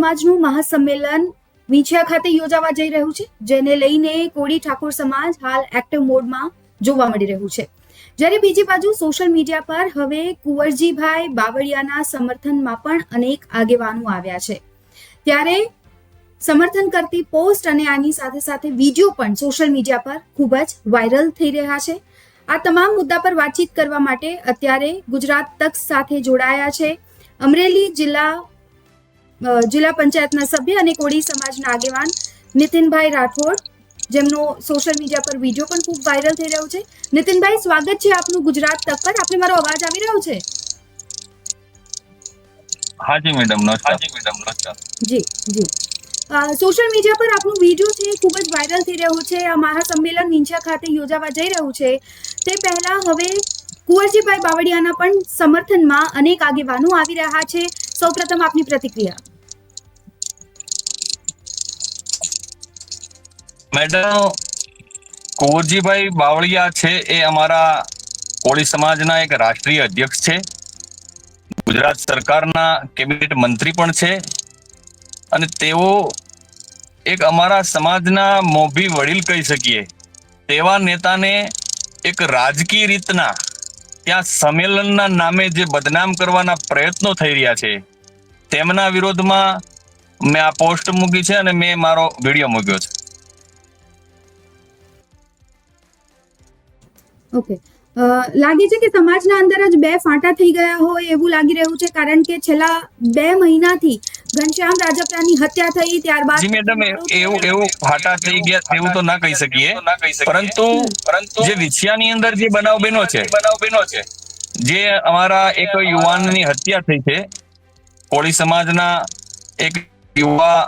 સમાજનું મહાસંમેલન વિંછિયા ખાતે યોજાવા જઈ રહ્યું છે, જેને લઈને કોળી ઠાકોર સમાજ હાલ એક્ટિવ મોડમાં જોવા મળી રહ્યું છે. જ્યારે બીજી બાજુ સોશિયલ મીડિયા પર હવે કુંવરજીભાઈ બાવળિયાના સમર્થનમાં પણ અનેક આગેવાનો આવ્યા છે. ત્યારે સમર્થન કરતી પોસ્ટ અને આની સાથે સાથે વીડિયો પણ સોશિયલ મીડિયા પર ખૂબ જ વાયરલ થઈ રહ્યા છે. આ તમામ મુદ્દા પર વાતચીત કરવા માટે અત્યારે ગુજરાત તક સાથે જોડાયા છે. અમરેલી જિલ્લા જિલ્લા પંચાયતના સભ્ય અને કોળી સમાજના આગેવાન નીતિનભાઈ રાઠોડ જેમનો સોશિયલ મીડિયા પર વીડિયો પણ ખૂબ વાયરલ થઈ રહ્યો છે. નીતિનભાઈ સ્વાગત છે આપનું ગુજરાત તક પર. આપને મારો અવાજ આવી રહ્યો છે? હાજી મેડમ નમસ્કાર. જી જી. સોશિયલ મીડિયા પર આપણો વીડિયો છે ખૂબ જ વાયરલ થઈ રહ્યો છે. આ મહાસંમેલન નીંચા ખાતે યોજાવા જઈ રહ્યું છે. તે પહેલા હવે કુંવરજીભાઈ બાવળિયાના પણ સમર્થનમાં અનેક આગેવાનો આવી રહ્યા છે. સૌપ્રથમ આપની પ્રતિક્રિયા. મેડમ, કુંવરજીભાઈ બાવળિયા છે એ અમારા કોળી સમાજના એક રાષ્ટ્રીય અધ્યક્ષ છે. ગુજરાત સરકારના કેબિનેટ મંત્રી પણ છે. અને તેઓ એક અમારા સમાજના મોભી વડીલ કહી શકીએ. તેવા નેતાને એક રાજકીય રીતના ત્યાં સંમેલનના નામે જે બદનામ કરવાના પ્રયત્નો થઈ રહ્યા છે, તેમના વિરોધમાં મેં આ પોસ્ટ મૂકી છે અને મેં મારો વીડિયો મૂક્યો છે. ઓકે લાગે છે કે સમાજના અંદર જ બે ફાંટા થઈ ગયા હોય એવું લાગી રહ્યું છે કારણ કે છેલ્લા બે મહિનાથી ઘનશ્યામ રાજપરાની હત્યા થઈ ત્યારબાદ મેડમ એવું એવું ફાટા થઈ ગયા તેવું તો ના કહી શકીએ. પરંતુ પરંતુ જે વિછિયાની અંદર જે બનાવ બનો છે બનાવ બનો છે. જે અમારા એક યુવાનની હત્યા થઈ છે કોળી સમાજના એક યુવા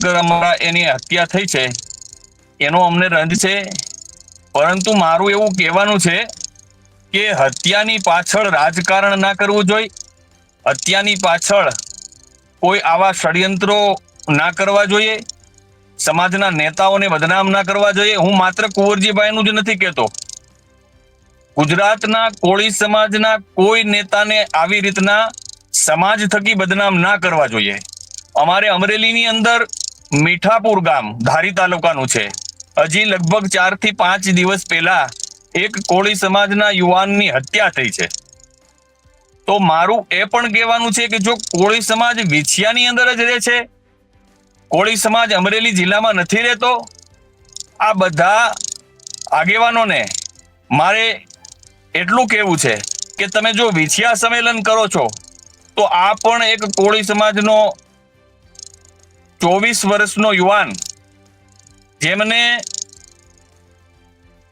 અમારા એની હત્યા થઈ છે એનો અમને રંજ છે પરંતુ મારું એવું કહેવાનું છે કે હત્યાની પાછળ રાજકારણ ના કરવું જોઈએ. હત્યાની પાછળ કોઈ આવા ષડયંત્રો ના કરવા જોઈએ. સમાજના નેતાઓને બદનામ ના કરવા જોઈએ. હું માત્ર કુંવરજીભાઈનું જ નથી કહેતો. ગુજરાતના કોળી સમાજના કોઈ નેતાને આવી રીતના સમાજ થકી બદનામ ના કરવા જોઈએ. અમારે અમરેલીની અંદર મીઠાપુર ગામ ધારી તાલુકાનું છે. હજી લગભગ ચારથી પાંચ દિવસ પહેલા એક કોળી સમાજના યુવાનની હત્યા થઈ છે. તો મારું એ પણ કહેવાનું છે કે જો કોળી સમાજ વિછિયાની અંદર જ રહે છે, કોળી સમાજ અમરેલી જિલ્લામાં નથી રહેતો, આ બધા આગેવાનોને મારે એટલું કહેવું છે કે તમે જો વિછિયા સંમેલન કરો છો, તો આ પણ એક કોળી સમાજનો ચોવીસ વર્ષનો યુવાન જેમને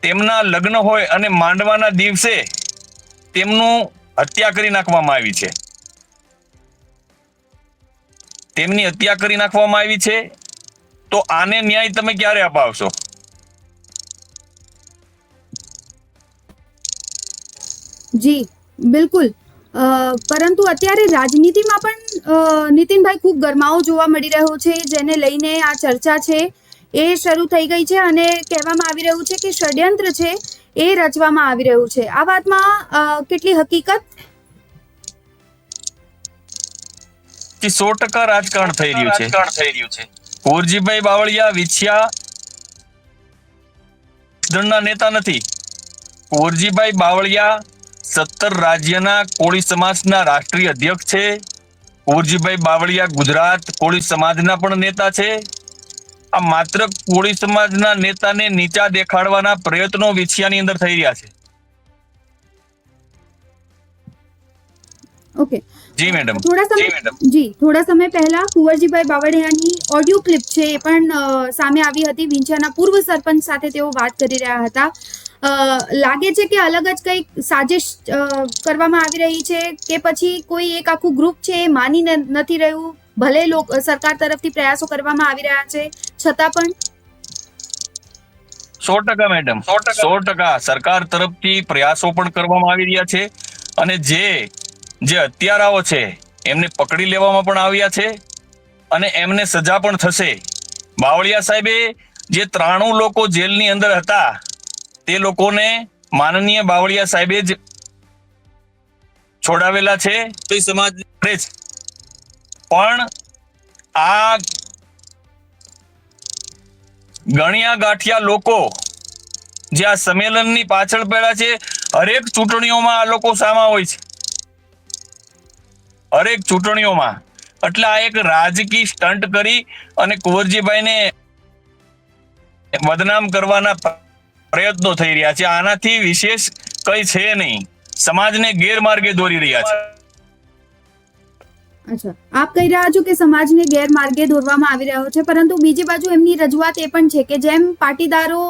તેમના લગ્ન હોય અને માંડવાના દિવસે તેમનું હત્યા કરી નાખવામાં આવી છે. તેમની હત્યા કરી નાખવામાં આવી છે, તો આને ન્યાય તમે ક્યારે અપાવશો? જી, બિલકુલ. પરંતુ અત્યારે રાજનીતિમાં પણ નીતિનભાઈ ખૂબ ગરમાવો જોવા મળી રહ્યો છે, જેને લઈને આ ચર્ચા છે. એ શરૂ થઈ ગઈ છે અને કહેવામાં આવી રહ્યું છે કે ષડયંત્ર છે એ રચવામાં આવી રહ્યું છે. આ વાતમાં કેટલી હકીકત? સો ટકા રાજકારણ થઈ રહ્યું છે. થઈ રહ્યું છે. કુરજીભાઈ બાવળિયા વિછિયા દળના નેતા નથી. કુરજીભાઈ બાવળિયા સત્તર રાજ્યના કોળી સમાજના રાષ્ટ્રીય અધ્યક્ષ છે. કુરજીભાઈ બાવળિયા ગુજરાત કોળી સમાજના પણ નેતા છે. આ માત્ર કોળી સમાજના નેતાને નીચા દેખાડવાના પ્રયત્નો વિછિયાની અંદર થઈ રહ્યા છે. ઓકે જી મેડમ. થોડા સમય જી થોડા સમય પહેલા કુંવરજીભાઈ બાવળિયાની ઓડિયો ક્લિપ છે એ પણ સામે આવી હતી. વિંછાના પૂર્વ સરપંચ સાથે તેઓ વાત કરી રહ્યા હતા. લાગે છે કે અલગ જ કંઈક સાજિશ કરવામાં આવી રહી છે કે પછી કોઈ એક આખું ગ્રુપ છે એ માની નથી રહ્યું? ભલે લોક સરકાર તરફથી પ્રયાસો કરવામાં આવી રહ્યા છે છતાં પણ સો ટકા મેડમ સો ટકા. સરકાર તરફથી પ્રયાસો પણ કરવામાં આવી રહ્યા છે અને જે જે હત્યારાઓ છે એમને પકડી લેવામાં પણ આવ્યા છે અને એમને સજા પણ થશે. બાવળિયા સાહેબે જે ત્રાણું લોકો જેલની અંદર હતા તે લોકોને માનનીય બાવળિયા સાહેબે જ છોડાવેલા છે. તો સમાજ પણ આ ગણ્યા ગાંઠિયા લોકો જે આ સંમેલનની પાછળ પડ્યા છે, હરેક ચૂંટણીઓમાં આ લોકો સામા હોય છે. હરેક ચૂંટણીઓમાં. એટલે આ એક રાજકીય સ્ટન્ટ કરી અને કુંવરજીભાઈને બદનામ કરવાના પ્રયત્નો થઈ રહ્યા છે. આનાથી વિશેષ કઈ છે નહીં. સમાજને ગેરમાર્ગે દોરી રહ્યા છે. અચ્છા. આપ કહી રહ્યા છો કે સમાજને ગેરમાર્ગે દોરવામાં આવી રહ્યો છે, પરંતુ બીજી બાજુ એમની રજૂઆત એ પણ છે કે જેમ પાટીદારો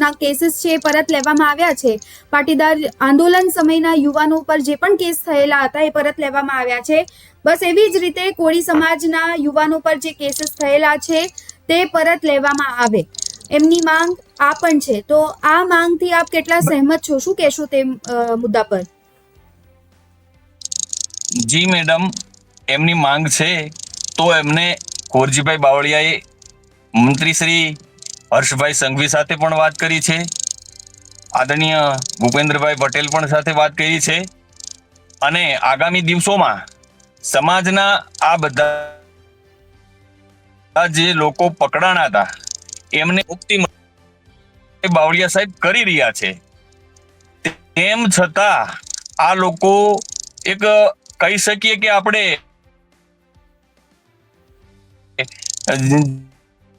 ના કેસીસ છે પરત લેવામાં આવ્યા છે, પાટીદાર આંદોલન સમયના યુવાનો પર જે પણ કેસ થયેલા હતા એ પરત લેવામાં આવ્યા છે. બસ એવી જ રીતે કોળી સમાજના યુવાનો પર જે કેસીસ થયેલા છે તે પરત લેવામાં આવે. એમની માંગ આ પણ છે. તો આ માંગથી આપ કેટલા સહેમત છો? શું કહેશો તે મુદ્દા પર? જી મેડમ એમની માંગ છે, તો એમને કોરજીભાઈ બાવળિયાએ મંત્રી શ્રી હર્ષભાઈ સંઘવી સાથે પણ વાત કરી છે. આદરણીય ભૂપેન્દ્રભાઈ પટેલ પણ સાથે વાત કરી છે. અને આગામી દિવસોમાં સમાજના આ બધા જે લોકો પકડાણા હતા, એમને મુક્તિ બાવળિયા સાહેબ કરી રહ્યા છે. તેમ છતાં આ લોકો એક કહી શકીએ કે આપણે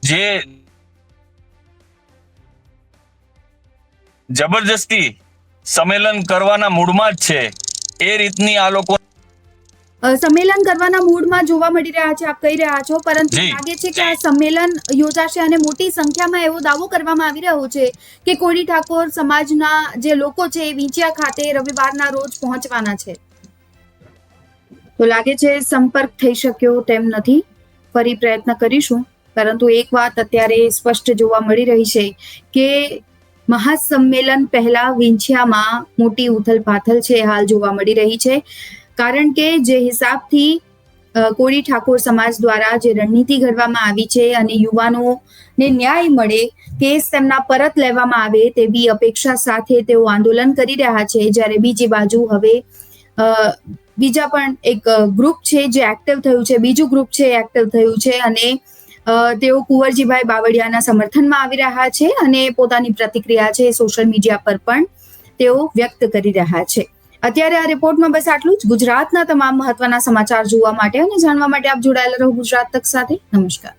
જે જબરજસ્તી સંમેલન કરવાના મૂડમાં જ છે. એ રીતની આ લોકો સંમેલન કરવાના મૂડમાં જોવા મળી રહ્યા છે આપ કહી રહ્યા છો પરંતુ લાગે છે કે આ સંમેલન યોજાશે અને મોટી સંખ્યામાં એવો દાવો કરવામાં આવી રહ્યો છે કે કોળી ઠાકોર સમાજના જે લોકો છે એ વિંછિયા ખાતે રવિવારના રોજ પહોંચવાના છે. તો લાગે છે સંપર્ક થઈ શક્યો તેમ નથી. ફરી પ્રયત્ન કરીશું. પરંતુ એક વાત અત્યારે સ્પષ્ટ જોવા મળી રહી છે કે મહાસંમેલન પહેલા વિંછિયામાં મોટી ઉથલપાથલ છે હાલ જોવા મળી રહી છે. કારણ કે જે હિસાબથી કોળી ઠાકોર સમાજ દ્વારા જે રણનીતિ ઘડવામાં આવી છે અને યુવાનોને ન્યાય મળે, કેસ તેમના પરત લેવામાં આવે તેવી અપેક્ષા સાથે તેઓ આંદોલન કરી રહ્યા છે. જ્યારે બીજી બાજુ હવે બીજા પણ એક ગ્રુપ છે જે એક્ટિવ થયું છે. બીજું ગ્રુપ છે એક્ટિવ થયું છે અને તેઓ કુંવરજીભાઈ બાવળિયાના સમર્થનમાં આવી રહ્યા છે અને પોતાની પ્રતિક્રિયા છે સોશિયલ મીડિયા પર પણ તેઓ વ્યક્ત કરી રહ્યા છે. અત્યારે આ રિપોર્ટમાં બસ આટલું જ. ગુજરાતના તમામ મહત્વના સમાચાર જોવા માટે અને જાણવા માટે આપ જોડાયેલા રહો ગુજરાત તક સાથે. નમસ્કાર.